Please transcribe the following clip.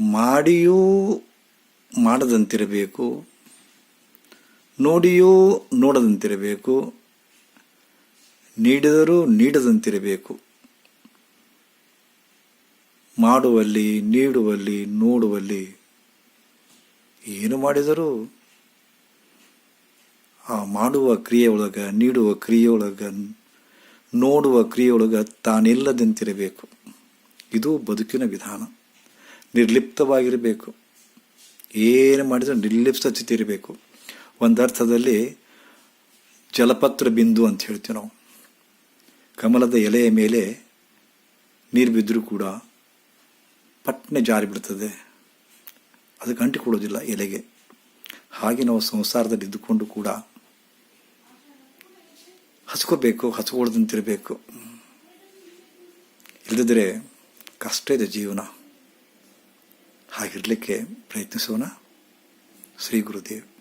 ಮಾಡಿಯೂ ಮಾಡದಂತಿರಬೇಕು, ನೋಡಿಯೂ ನೋಡದಂತಿರಬೇಕು, ನೀಡಿದರೂ ನೀಡದಂತಿರಬೇಕು. ಮಾಡುವಲ್ಲಿ, ನೀಡುವಲ್ಲಿ, ನೋಡುವಲ್ಲಿ ಏನು ಮಾಡಿದರೂ ಆ ಮಾಡುವ ಕ್ರಿಯೆಯೊಳಗ, ನೀಡುವ ಕ್ರಿಯೆಯೊಳಗ, ನೋಡುವ ಕ್ರಿಯೆಯೊಳಗ ತಾನಿಲ್ಲದಂತಿರಬೇಕು. ಇದು ಬದುಕಿನ ವಿಧಾನ. ನಿರ್ಲಿಪ್ತವಾಗಿರಬೇಕು. ಏನು ಮಾಡಿದರೂ ನಿರ್ಲಿಪ್ತ ಸ್ಥಿತಿ ಇರಬೇಕು. ಒಂದು ಅರ್ಥದಲ್ಲಿ ಜಲಪತ್ರ ಬಿಂದು ಅಂತ ಹೇಳ್ತೀವಿ ನಾವು. ಕಮಲದ ಎಲೆಯ ಮೇಲೆ ನೀರು ಬಿದ್ದರೂ ಕೂಡ ಪಟ್ನೆ ಜಾರಿ ಬಿಡ್ತದೆ. ಅದಕ್ಕೆ ಅಂಟಿಕೊಳ್ಳೋದಿಲ್ಲ ಎಲೆಗೆ. ಹಾಗೆ ನಾವು ಸಂಸಾರದಲ್ಲಿ ಇದ್ದುಕೊಂಡು ಕೂಡ ಹಸ್ಕೋಬೇಕು, ಹಸ್ಕೊಳ್ದಂತಿರಬೇಕು. ಇಲ್ಲದಿದ್ದರೆ ಕಷ್ಟ ಇದೆ ಜೀವನ. ಹಾಗಿರಲಿಕ್ಕೆ ಪ್ರಯತ್ನಿಸೋಣ. ಶ್ರೀ ಗುರುದೇವ್.